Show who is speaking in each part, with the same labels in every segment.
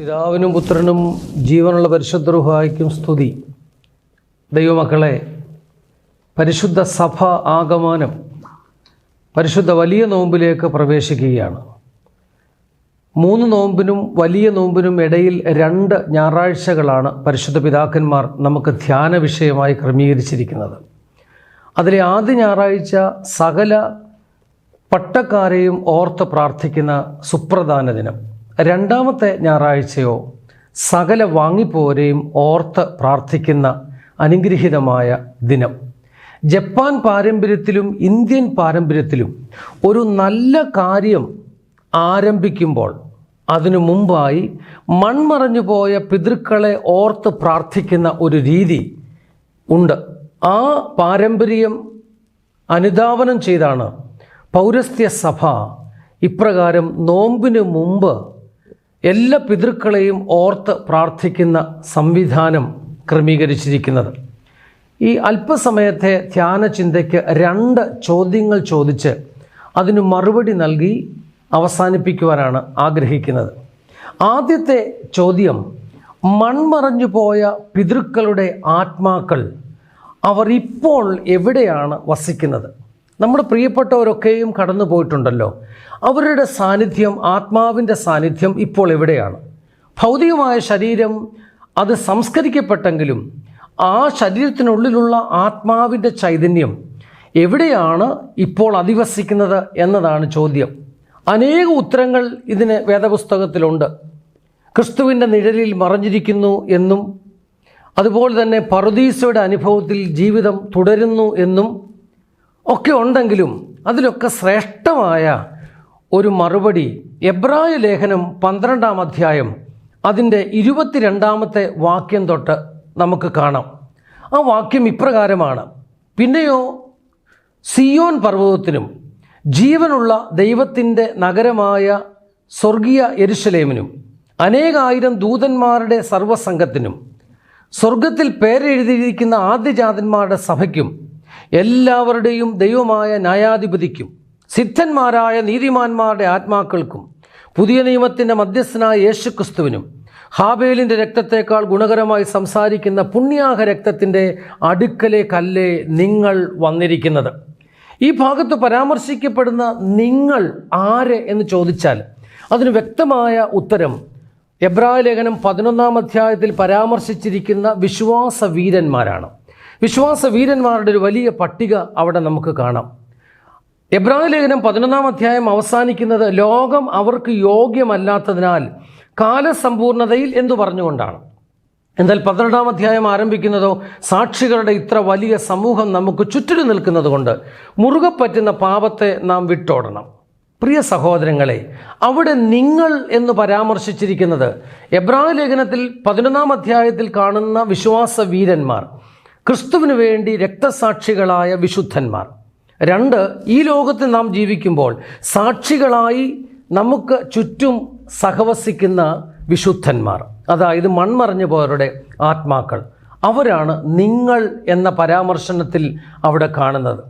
Speaker 1: പിതാവിനും പുത്രനും ജീവനുള്ള പരിശുദ്ധ റുഹായിക്കും സ്തുതി. ദൈവമക്കളെ പരിശുദ്ധ സഭ ആഗമനം പരിശുദ്ധ വലിയ നോമ്പിലേക്ക് പ്രവേശിക്കുകയാണ്. മൂന്ന് നോമ്പിനും വലിയ നോമ്പിനും ഇടയിൽ രണ്ട് ഞായറാഴ്ചകളാണ് പരിശുദ്ധ പിതാക്കന്മാർ നമുക്ക് ധ്യാന വിഷയമായി ക്രമീകരിച്ചിരിക്കുന്നത്. അതിലെ ആദ്യ ഞായറാഴ്ച സകല പട്ടക്കാരെയും ഓർത്ത് പ്രാർത്ഥിക്കുന്ന സുപ്രധാന ദിനം. രണ്ടാമത്തെ ഞായറാഴ്ചയോ സകല വാങ്ങിപ്പോരെയും ഓർത്ത് പ്രാർത്ഥിക്കുന്ന അനുഗ്രഹീതമായ ദിനം. ജപ്പാൻ പാരമ്പര്യത്തിലും ഇന്ത്യൻ പാരമ്പര്യത്തിലും ഒരു നല്ല കാര്യം ആരംഭിക്കുമ്പോൾ അതിനു മുമ്പായി മൺമറഞ്ഞു പോയ പിതൃക്കളെ ഓർത്ത് പ്രാർത്ഥിക്കുന്ന ഒരു രീതി ഉണ്ട്. ആ പാരമ്പര്യം അനുധാവനം ചെയ്താണ് പൗരസ്ത്യ സഭ ഇപ്രകാരം നോമ്പിന് മുമ്പ് എല്ലാ പിതൃക്കളെയും ഓർത്ത് പ്രാർത്ഥിക്കുന്ന സംവിധാനം ക്രമീകരിച്ചിരിക്കുന്നത്. ഈ അല്പസമയത്തെ ധ്യാന ചിന്തയ്ക്ക് രണ്ട് ചോദ്യങ്ങൾ ചോദിച്ച് അതിന് മറുപടി നൽകി അവസാനിപ്പിക്കുവാനാണ് ആഗ്രഹിക്കുന്നത്. ആദ്യത്തെ ചോദ്യം മൺമറഞ്ഞു പോയ പിതൃക്കളുടെ ആത്മാക്കൾ അവർ ഇപ്പോൾ എവിടെയാണ് വസിക്കുന്നത്? നമ്മുടെ പ്രിയപ്പെട്ടവരൊക്കെയും കടന്നു പോയിട്ടുണ്ടല്ലോ അവരുടെ സാന്നിധ്യം ആത്മാവിന്റെ സാന്നിധ്യം ഇപ്പോൾ എവിടെയാണ്? ഭൗതികമായ ശരീരം അത് സംസ്കരിക്കപ്പെട്ടെങ്കിലും ആ ശരീരത്തിനുള്ളിലുള്ള ആത്മാവിന്റെ ചൈതന്യം എവിടെയാണ് ഇപ്പോൾ അധിവസിക്കുന്നത് എന്നതാണ് ചോദ്യം. അനേക ഉത്തരങ്ങൾ ഇതിന് വേദപുസ്തകത്തിലുണ്ട്. ക്രിസ്തുവിന്റെ നിഴലിൽ മറഞ്ഞിരിക്കുന്നു എന്നും അതുപോലെ തന്നെ പറുദീസയുടെ അനുഭവത്തിൽ ജീവിതം തുടരുന്നു എന്നും ഒക്കെ ഉണ്ടെങ്കിലും അതിലൊക്കെ ശ്രേഷ്ഠമായ ഒരു മറുപടി. എബ്രായ ലേഖനം പന്ത്രണ്ടാം അധ്യായം അതിന്റെ ഇരുപത്തിരണ്ടാമത്തെ വാക്യം തൊട്ട് നമുക്ക് കാണാം. ആ വാക്യം ഇപ്രകാരമാണ്. പിന്നെയോ സിയോൻ പർവതത്തിനും ജീവനുള്ള ദൈവത്തിന്റെ നഗരമായ സ്വർഗീയ എരുശലേമിനും അനേകായിരം ദൂതന്മാരുടെ സർവസംഘത്തിനും സ്വർഗത്തിൽ പേരെഴുതിയിരിക്കുന്ന ആദ്യജാതന്മാരുടെ സഭയ്ക്കും എല്ലാവരുടെയും ദൈവമായ ന്യായാധിപതിക്കും സിദ്ധന്മാരായ നീതിമാന്മാരുടെ ആത്മാക്കൾക്കും പുതിയ നിയമത്തിന്റെ മധ്യസ്ഥനായ യേശുക്രിസ്തുവിനും ഹാബേലിന്റെ രക്തത്തേക്കാൾ ഗുണകരമായി സംസാരിക്കുന്ന പുണ്യാഹ രക്തത്തിന്റെ അടുക്കലേക്കല്ലേ നിങ്ങൾ വന്നിരിക്കുന്നത്? ഈ ഭാഗത്ത് പരാമർശിക്കപ്പെടുന്ന നിങ്ങൾ ആര് എന്ന് ചോദിച്ചാൽ അതിന് വ്യക്തമായ ഉത്തരം എബ്രായ ലേഖനം പതിനൊന്നാം അധ്യായത്തിൽ പരാമർശിച്ചിരിക്കുന്ന വിശ്വാസ വീരന്മാരാണ് വിശ്വാസ വീരന്മാരുടെ ഒരു വലിയ പട്ടിക അവിടെ നമുക്ക് കാണാം. എബ്രായ ലേഖനം പതിനൊന്നാം അധ്യായം അവസാനിക്കുന്നത് ലോകം അവർക്ക് യോഗ്യമല്ലാത്തതിനാൽ കാലസമ്പൂർണതയിൽ എന്ന് പറഞ്ഞുകൊണ്ടാണ്? എന്നാൽ പന്ത്രണ്ടാം അധ്യായം ആരംഭിക്കുന്നതോ സാക്ഷികളുടെ ഇത്ര വലിയ സമൂഹം നമുക്ക് ചുറ്റിലും നിൽക്കുന്നത് കൊണ്ട് മുറുകെ പറ്റുന്ന പാപത്തെ നാം വിട്ടോടണം. പ്രിയ സഹോദരങ്ങളെ അവിടെ നിങ്ങൾ എന്ന് പരാമർശിച്ചിരിക്കുന്നത് എബ്രാഹിം ലേഖനത്തിൽ പതിനൊന്നാം അധ്യായത്തിൽ കാണുന്ന വിശ്വാസ വീരന്മാർ ക്രിസ്തുവിന് വേണ്ടി രക്തസാക്ഷികളായ വിശുദ്ധന്മാർ. രണ്ട് ഈ ലോകത്ത് നാം ജീവിക്കുമ്പോൾ സാക്ഷികളായി നമുക്ക് ചുറ്റും സഹവസിക്കുന്ന വിശുദ്ധന്മാർ. അതായത് മൺമറഞ്ഞു പോയവരുടെ ആത്മാക്കൾ. അവരാണ് നിങ്ങൾ എന്ന പരാമർശനത്തിൽ അവിടെ കാണുന്നത്.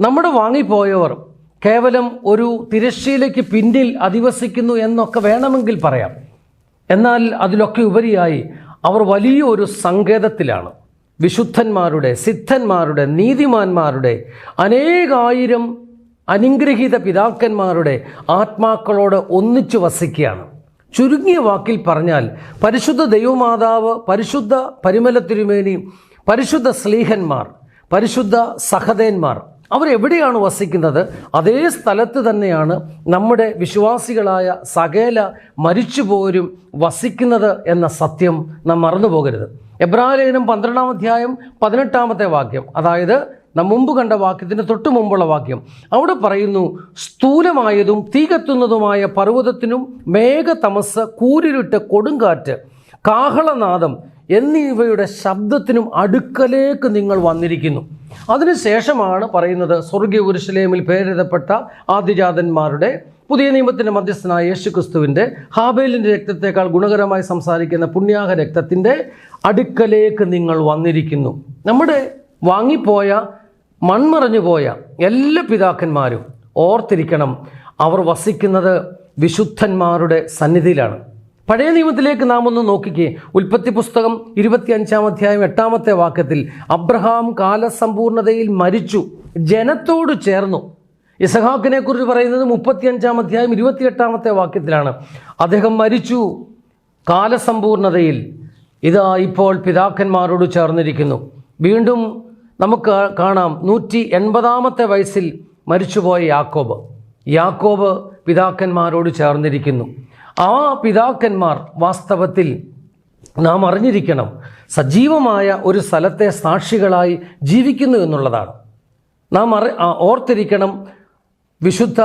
Speaker 1: നമ്മുടെ വാങ്ങിപ്പോയവർ കേവലം ഒരു തിരശ്ശീലയ്ക്ക് പിന്നിൽ അധിവസിക്കുന്നു എന്നൊക്കെ വേണമെങ്കിൽ പറയാം. എന്നാൽ അതിലൊക്കെ ഉപരിയായി അവർ വലിയൊരു സങ്കേതത്തിലാണ്. വിശുദ്ധന്മാരുടെ സിദ്ധന്മാരുടെ നീതിമാന്മാരുടെ അനേകായിരം അനുഗ്രഹീത പിതാക്കന്മാരുടെ ആത്മാക്കളോട് ഒന്നിച്ചു വസിക്കുകയാണ്. ചുരുങ്ങിയ വാക്കിൽ പറഞ്ഞാൽ പരിശുദ്ധ ദൈവമാതാവ് പരിശുദ്ധ പരിമല തിരുമേനി പരിശുദ്ധ സ്ലീഹന്മാർ പരിശുദ്ധ സഹദേന്മാർ അവരെവിടെയാണ് വസിക്കുന്നത്? അതേ സ്ഥലത്ത് തന്നെയാണ് നമ്മുടെ വിശ്വാസികളായ സകേല മരിച്ചുപോരും വസിക്കുന്നത് എന്ന സത്യം നാം മറന്നു പോകരുത്. എബ്രാലേനും പന്ത്രണ്ടാം അധ്യായം പതിനെട്ടാമത്തെ വാക്യം. അതായത് നാം മുമ്പ് കണ്ട വാക്യത്തിന് തൊട്ട് മുമ്പുള്ള വാക്യം. അവിടെ പറയുന്നു സ്ഥൂലമായതും തീ കത്തുന്നതുമായ പർവതത്തിനും മേഘതമസ് കൂരിരുട്ട് കൊടുങ്കാറ്റ് കാഹളനാദം എന്നിവയുടെ ശബ്ദത്തിനും അടുക്കലേക്ക് നിങ്ങൾ വന്നിരിക്കുന്നു. അതിനുശേഷമാണ് പറയുന്നത് സ്വർഗീയ ഉരുശലേമിൽ പേരെഴുതപ്പെട്ട ആദ്യജാതന്മാരുടെ പുതിയ നിയമത്തിന്റെ മധ്യസ്ഥനായ യേശുക്രിസ്തുവിന്റെ ഹാബേലിന്റെ രക്തത്തേക്കാൾ ഗുണകരമായി സംസാരിക്കുന്ന പുണ്യാഹ രക്തത്തിന്റെ അടുക്കലേക്ക് നിങ്ങൾ വന്നിരിക്കുന്നു. നമ്മുടെ വാങ്ങിപ്പോയ മൺമറഞ്ഞു പോയ എല്ലാ പിതാക്കന്മാരും ഓർത്തിരിക്കണം അവർ വസിക്കുന്നത് വിശുദ്ധന്മാരുടെ സന്നിധിയിലാണ്. പഴയ നിയമത്തിലേക്ക് നാം ഒന്ന് നോക്കിക്കേ. ഉൽപ്പത്തി പുസ്തകം ഇരുപത്തിയഞ്ചാം അധ്യായം എട്ടാമത്തെ വാക്യത്തിൽ അബ്രഹാം കാലസമ്പൂർണതയിൽ മരിച്ചു. ജനത്തോട് ചേർന്നു. ഇസഹാക്കിനെ കുറിച്ച് പറയുന്നത് മുപ്പത്തിയഞ്ചാം അധ്യായം ഇരുപത്തിയെട്ടാമത്തെ വാക്യത്തിലാണ്. അദ്ദേഹം മരിച്ചു കാലസമ്പൂർണതയിൽ. ഇതാ ഇപ്പോൾ പിതാക്കന്മാരോട് ചേർന്നിരിക്കുന്നു. വീണ്ടും നമുക്ക് കാണാം നൂറ്റി എൺപതാമത്തെ വയസ്സിൽ മരിച്ചുപോയ യാക്കോബ്. യാക്കോബ് പിതാക്കന്മാരോട് ചേർന്നിരിക്കുന്നു. ആ പിതാക്കന്മാർ വാസ്തവത്തിൽ നാം അറിഞ്ഞിരിക്കണം സജീവമായ ഒരു സ്ഥലത്തെ സാക്ഷികളായി ജീവിക്കുന്നു എന്നുള്ളതാണ്. നാം അറി ഓർത്തിരിക്കണം വിശുദ്ധ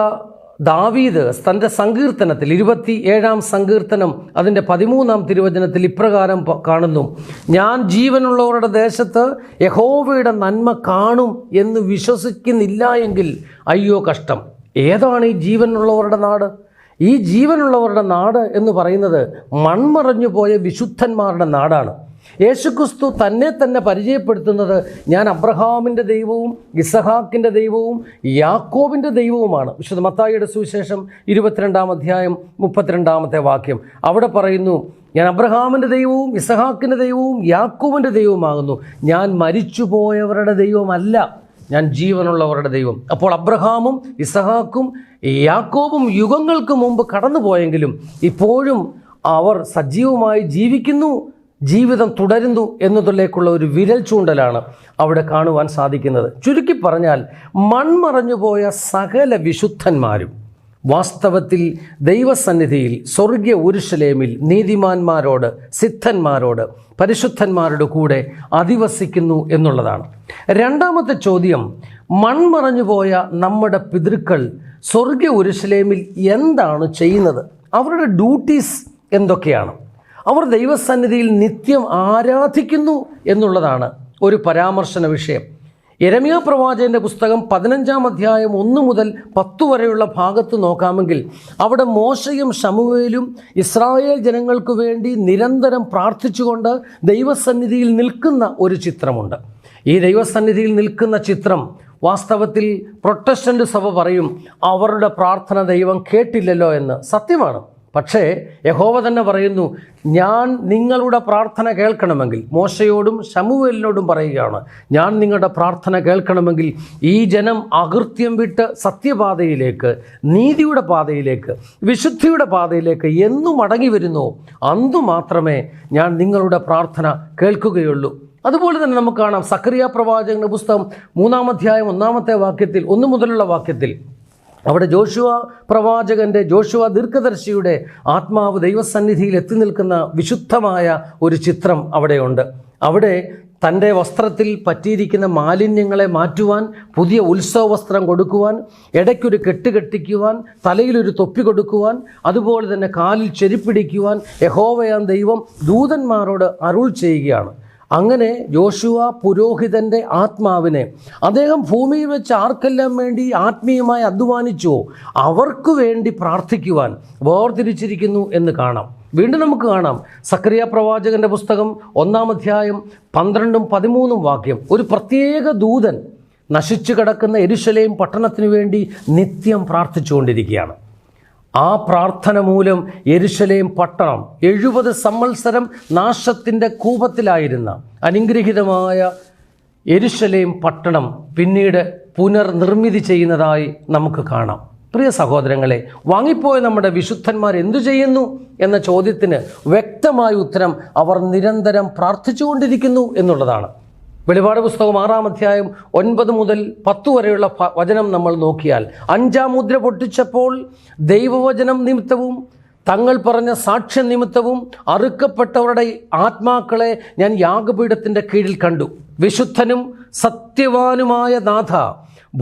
Speaker 1: ദാവീദ് തന്റെ സങ്കീർത്തനത്തിൽ ഇരുപത്തി ഏഴാം സങ്കീർത്തനം അതിന്റെ പതിമൂന്നാം തിരുവചനത്തിൽ ഇപ്രകാരം കാണുന്നു. ഞാൻ ജീവനുള്ളവരുടെ ദേശത്ത് യഹോവയുടെ നന്മ കാണും എന്ന് വിശ്വസിക്കുന്നില്ല എങ്കിൽ അയ്യോ കഷ്ടം. ഏതാണ് ഈ ജീവനുള്ളവരുടെ നാട്? ഈ ജീവനുള്ളവരുടെ നാട് എന്ന് പറയുന്നത് മൺമറഞ്ഞു പോയ വിശുദ്ധന്മാരുടെ നാടാണ്. യേശുക്രിസ്തു തന്നെ തന്നെ പരിചയപ്പെടുത്തുന്നത് ഞാൻ അബ്രഹാമിന്റെ ദൈവവും ഇസഹാക്കിന്റെ ദൈവവും യാക്കോബിന്റെ ദൈവവുമാണ്. വിശുദ്ധ മത്തായിയുടെ സുവിശേഷം ഇരുപത്തിരണ്ടാം അധ്യായം മുപ്പത്തിരണ്ടാമത്തെ വാക്യം. അവിടെ പറയുന്നു ഞാൻ അബ്രഹാമിന്റെ ദൈവവും ഇസഹാക്കിന്റെ ദൈവവും യാക്കോബിന്റെ ദൈവവുമാകുന്നു. ഞാൻ മരിച്ചുപോയവരുടെ ദൈവമല്ല. ഞാൻ ജീവനുള്ളവരുടെ ദൈവം. അപ്പോൾ അബ്രഹാമും ഇസഹാക്കും യാക്കോബും യുഗങ്ങൾക്ക് മുമ്പ് കടന്നുപോയെങ്കിലും ഇപ്പോഴും അവർ സജീവമായി ജീവിക്കുന്നു ജീവിതം തുടരുന്നു എന്നതിലേക്കുള്ള ഒരു വിരൽ ചൂണ്ടലാണ് അവിടെ കാണുവാൻ സാധിക്കുന്നത്. ചുരുക്കി പറഞ്ഞാൽ മൺമറഞ്ഞുപോയ സകല വിശുദ്ധന്മാരും വാസ്തവത്തിൽ ദൈവസന്നിധിയിൽ സ്വർഗീയ ഉരുഷലേമിൽ നീതിമാന്മാരോട് സിദ്ധന്മാരോട് പരിശുദ്ധന്മാരുടെ കൂടെ അധിവസിക്കുന്നു എന്നുള്ളതാണ്. രണ്ടാമത്തെ ചോദ്യം മൺമറഞ്ഞുപോയ നമ്മുടെ പിതൃക്കൾ സ്വർഗീയ ഉരുഷലേമിൽ എന്താണ് ചെയ്യുന്നത്? അവരുടെ ഡ്യൂട്ടീസ് എന്തൊക്കെയാണ്? അവർ ദൈവസന്നിധിയിൽ നിത്യം ആരാധിക്കുന്നു എന്നുള്ളതാണ് ഒരു പരാമർശന വിഷയം. യരമിയ പ്രവാചകന്റെ പുസ്തകം പതിനഞ്ചാം അധ്യായം ഒന്ന് മുതൽ പത്ത് വരെയുള്ള ഭാഗത്ത് നോക്കാമെങ്കിൽ അവിടെ മോശയും ഷമുവേലും ഇസ്രായേൽ ജനങ്ങൾക്ക് വേണ്ടി നിരന്തരം പ്രാർത്ഥിച്ചുകൊണ്ട് ദൈവസന്നിധിയിൽ നിൽക്കുന്ന ഒരു ചിത്രമുണ്ട്. ഈ ദൈവസന്നിധിയിൽ നിൽക്കുന്ന ചിത്രം വാസ്തവത്തിൽ പ്രൊട്ടസ്റ്റന്റ് സഭ പറയും അവരുടെ പ്രാർത്ഥന ദൈവം കേട്ടില്ലല്ലോ എന്ന്. സത്യമാണ്. പക്ഷേ യഹോവ തന്നെ പറയുന്നു ഞാൻ നിങ്ങളുടെ പ്രാർത്ഥന കേൾക്കണമെങ്കിൽ മോശയോടും ശമുവേലിനോടും പറയുകയാണ് ഞാൻ നിങ്ങളുടെ പ്രാർത്ഥന കേൾക്കണമെങ്കിൽ ഈ ജനം അകൃത്യം വിട്ട് സത്യപാതയിലേക്ക് നീതിയുടെ പാതയിലേക്ക് വിശുദ്ധിയുടെ പാതയിലേക്ക് എന്നു മടങ്ങി വരുന്നോ. അന്നു മാത്രമേ ഞാൻ നിങ്ങളുടെ പ്രാർത്ഥന കേൾക്കുകയുള്ളൂ. അതുപോലെ തന്നെ നമുക്ക് കാണാം സക്രിയ പ്രവാചകന്റെ പുസ്തകം മൂന്നാം അധ്യായം ഒന്നാമത്തെ വാക്യത്തിൽ ഒന്നു മുതലുള്ള വാക്യത്തിൽ അവിടെ ജോഷുവ പ്രവാചകന്റെ ജോഷുവ ദീർഘദർശിയുടെ ആത്മാവ് ദൈവസന്നിധിയിൽ എത്തി നിൽക്കുന്ന വിശുദ്ധമായ ഒരു ചിത്രം അവിടെയുണ്ട്. അവിടെ തന്റെ വസ്ത്രത്തിൽ പറ്റിയിരിക്കുന്ന മാലിന്യങ്ങളെ മാറ്റുവാൻ പുതിയ ഉത്സവ വസ്ത്രം കൊടുക്കുവാൻ ഇടയ്ക്കൊരു കെട്ട് കെട്ടിക്കുവാൻ തലയിലൊരു തൊപ്പി കൊടുക്കുവാൻ അതുപോലെ തന്നെ കാലിൽ ചെരിപ്പിടിക്കുവാൻ യഹോവയാൻ ദൈവം ദൂതന്മാരോട് അരുൾ ചെയ്യുകയാണ്. അങ്ങനെ യോശുവ പുരോഹിതന്റെ ആത്മാവിനെ അദ്ദേഹം ഭൂമിയിൽ വെച്ച് ആർക്കെല്ലാം വേണ്ടി ആത്മീയമായി അധ്വാനിച്ചുവോ അവർക്ക് വേണ്ടി പ്രാർത്ഥിക്കുവാൻ വേർതിരിച്ചിരിക്കുന്നു എന്ന് കാണാം. വീണ്ടും നമുക്ക് കാണാം. സക്രിയ പ്രവാചകന്റെ പുസ്തകം ഒന്നാം അധ്യായം പന്ത്രണ്ടും പതിമൂന്നും വാക്യം. ഒരു പ്രത്യേക ദൂതൻ നശിച്ചു കിടക്കുന്ന എരുശലേം പട്ടണത്തിനു വേണ്ടി നിത്യം പ്രാർത്ഥിച്ചുകൊണ്ടിരിക്കുകയാണ്. ആ പ്രാർത്ഥന മൂലം എരുശലേം പട്ടണം എഴുപത് സംവത്സരം നാശത്തിന്റെ കൂപത്തിലായിരുന്ന അനുഗ്രഹീതമായ എരുശലേം പട്ടണം പിന്നീട് പുനർനിർമ്മിതി ചെയ്യുന്നതായി നമുക്ക് കാണാം. പ്രിയ സഹോദരങ്ങളെ വാങ്ങിപ്പോയ നമ്മുടെ വിശുദ്ധന്മാർ എന്തു ചെയ്യുന്നു എന്ന ചോദ്യത്തിന് വ്യക്തമായ ഉത്തരം അവർ നിരന്തരം പ്രാർത്ഥിച്ചുകൊണ്ടിരിക്കുന്നു എന്നുള്ളതാണ്. വെളിപാട് പുസ്തകം ആറാം അധ്യായം ഒൻപത് മുതൽ പത്ത് വരെയുള്ള വചനം നമ്മൾ നോക്കിയാൽ അഞ്ചാം മുദ്ര പൊട്ടിച്ചപ്പോൾ ദൈവവചനം നിമിത്തവും തങ്ങൾ പറഞ്ഞ സാക്ഷ്യ നിമിത്തവും അറുക്കപ്പെട്ടവരുടെ ആത്മാക്കളെ ഞാൻ യാഗപീഠത്തിന്റെ കീഴിൽ കണ്ടു. വിശുദ്ധനും സത്യവാനുമായ നാഥ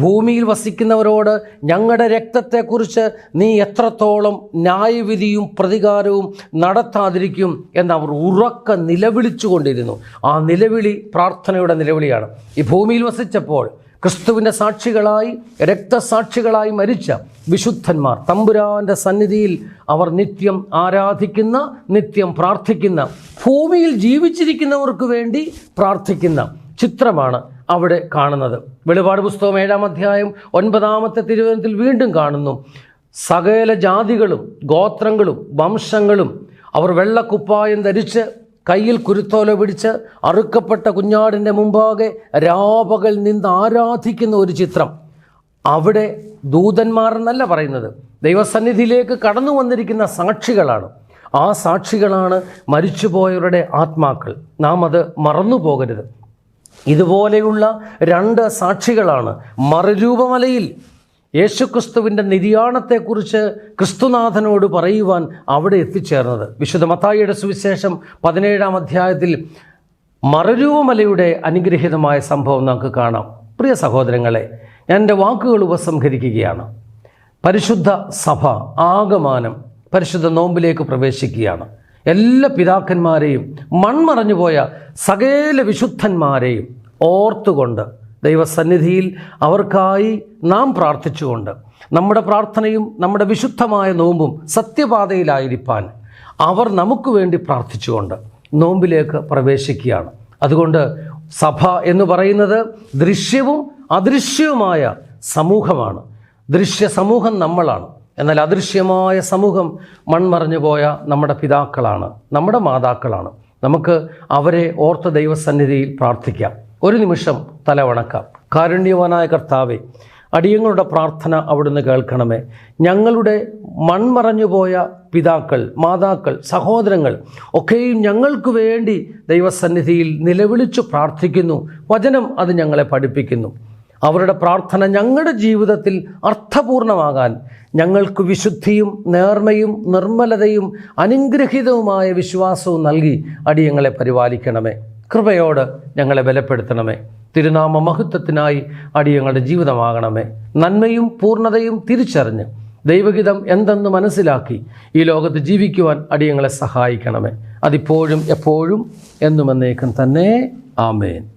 Speaker 1: ഭൂമിയിൽ വസിക്കുന്നവരോട് ഞങ്ങളുടെ രക്തത്തെക്കുറിച്ച് നീ എത്രത്തോളം ന്യായവിധിയും പ്രതികാരവും നടത്താതിരിക്കും എന്നവർ ഉറക്ക നിലവിളിച്ചുകൊണ്ടിരുന്നു. ആ നിലവിളി പ്രാർത്ഥനയുടെ നിലവിളിയാണ്. ഈ ഭൂമിയിൽ വസിച്ചപ്പോൾ ക്രിസ്തുവിന്റെ സാക്ഷികളായി രക്തസാക്ഷികളായി മരിച്ച വിശുദ്ധന്മാർ തമ്പുരാന്റെ സന്നിധിയിൽ അവർ നിത്യം ആരാധിക്കുന്ന നിത്യം പ്രാർത്ഥിക്കുന്ന ഭൂമിയിൽ ജീവിച്ചിരിക്കുന്നവർക്ക് വേണ്ടി പ്രാർത്ഥിക്കുന്ന ചിത്രമാണ് അവിടെ കാണുന്നത്. വെളിപാട് പുസ്തകം ഏഴാം അധ്യായം ഒൻപതാമത്തെ തിരുവനന്തത്തിൽ വീണ്ടും കാണുന്നു. സകല ജാതികളും ഗോത്രങ്ങളും വംശങ്ങളും അവർ വെള്ളക്കുപ്പായം ധരിച്ച് കയ്യിൽ കുരുത്തോല പിടിച്ച് അറുക്കപ്പെട്ട കുഞ്ഞാടിന്റെ മുമ്പാകെ രാപകൽ നിന്ന് ആരാധിക്കുന്ന ഒരു ചിത്രം. അവിടെ ദൂതന്മാർ എന്നല്ല പറയുന്നത്. ദൈവസന്നിധിയിലേക്ക് കടന്നു വന്നിരിക്കുന്ന സാക്ഷികളാണ്. ആ സാക്ഷികളാണ് മരിച്ചുപോയവരുടെ ആത്മാക്കൾ. നാം അത് മറന്നു പോകരുത് ഇതുപോലെയുള്ള രണ്ട് സാക്ഷികളാണ് മറുരൂപമലയിൽ യേശുക്രിസ്തുവിന്റെ നിര്യാണത്തെക്കുറിച്ച് ക്രിസ്തുനാഥനോട് പറയുവാൻ അവിടെ എത്തിച്ചേർന്നത്. വിശുദ്ധ മത്തായിയുടെ സുവിശേഷം പതിനേഴാം അധ്യായത്തിൽ മറുരൂപമലയുടെ അനുഗ്രഹീതമായ സംഭവം നമുക്ക് കാണാം. പ്രിയ സഹോദരങ്ങളെ ഞാൻ എന്റെ വാക്കുകൾ ഉപസംഹരിക്കുകയാണ്. പരിശുദ്ധ സഭ ആകമാനം പരിശുദ്ധ നോമ്പിലേക്ക് പ്രവേശിക്കുകയാണ്. എല്ലാ പിതാക്കന്മാരെയും മൺമറഞ്ഞുപോയ സകല വിശുദ്ധന്മാരെയും ഓർത്തുകൊണ്ട് ദൈവസന്നിധിയിൽ അവർക്കായി നാം പ്രാർത്ഥിച്ചുകൊണ്ട് നമ്മുടെ പ്രാർത്ഥനയും നമ്മുടെ വിശുദ്ധമായ നോമ്പും സത്യപാതയിലായിരിക്കാൻ അവർ നമുക്ക് വേണ്ടി പ്രാർത്ഥിച്ചുകൊണ്ട് നോമ്പിലേക്ക് പ്രവേശിക്കുകയാണ്. അതുകൊണ്ട് സഭ എന്ന് പറയുന്നത് ദൃശ്യവും അദൃശ്യവുമായ സമൂഹമാണ്. ദൃശ്യ സമൂഹം നമ്മളാണ്. എന്നാൽ അദൃശ്യമായ സമൂഹം മൺമറഞ്ഞു പോയ നമ്മുടെ പിതാക്കളാണ് നമ്മുടെ മാതാക്കളാണ്. നമുക്ക് അവരെ ഓർത്ത ദൈവസന്നിധിയിൽ പ്രാർത്ഥിക്കാം. ഒരു നിമിഷം തലവണക്കാം കാരുണ്യവാനായ കർത്താവെ അടിയങ്ങളുടെ പ്രാർത്ഥന അവിടുന്ന് കേൾക്കണമേ. ഞങ്ങളുടെ മൺമറഞ്ഞുപോയ പിതാക്കൾ മാതാക്കൾ സഹോദരങ്ങൾ ഒക്കെയും ഞങ്ങൾക്ക് വേണ്ടി ദൈവസന്നിധിയിൽ നിലവിളിച്ചു പ്രാർത്ഥിക്കുന്നു. വചനം അത് ഞങ്ങളെ പഠിപ്പിക്കുന്നു. അവരുടെ പ്രാർത്ഥന ഞങ്ങളുടെ ജീവിതത്തിൽ അർത്ഥപൂർണമാകാൻ ഞങ്ങൾക്ക് വിശുദ്ധിയും നേർമ്മയും നിർമ്മലതയും അനുഗ്രഹീതവുമായ വിശ്വാസവും നൽകി അടിയങ്ങളെ പരിപാലിക്കണമേ. കൃപയോട് ഞങ്ങളെ ബലപ്പെടുത്തണമേ. തിരുനാമ മഹത്വത്തിനായി അടിയങ്ങളുടെ ജീവിതമാകണമേ. നന്മയും പൂർണതയും തിരിച്ചറിഞ്ഞ് ദൈവഹിതം എന്തെന്ന് മനസ്സിലാക്കി ഈ ലോകത്ത് ജീവിക്കുവാൻ അടിയങ്ങളെ സഹായിക്കണമേ. അതിപ്പോഴും എപ്പോഴും എന്നുമെന്നേക്കും തന്നെ. ആമേൻ.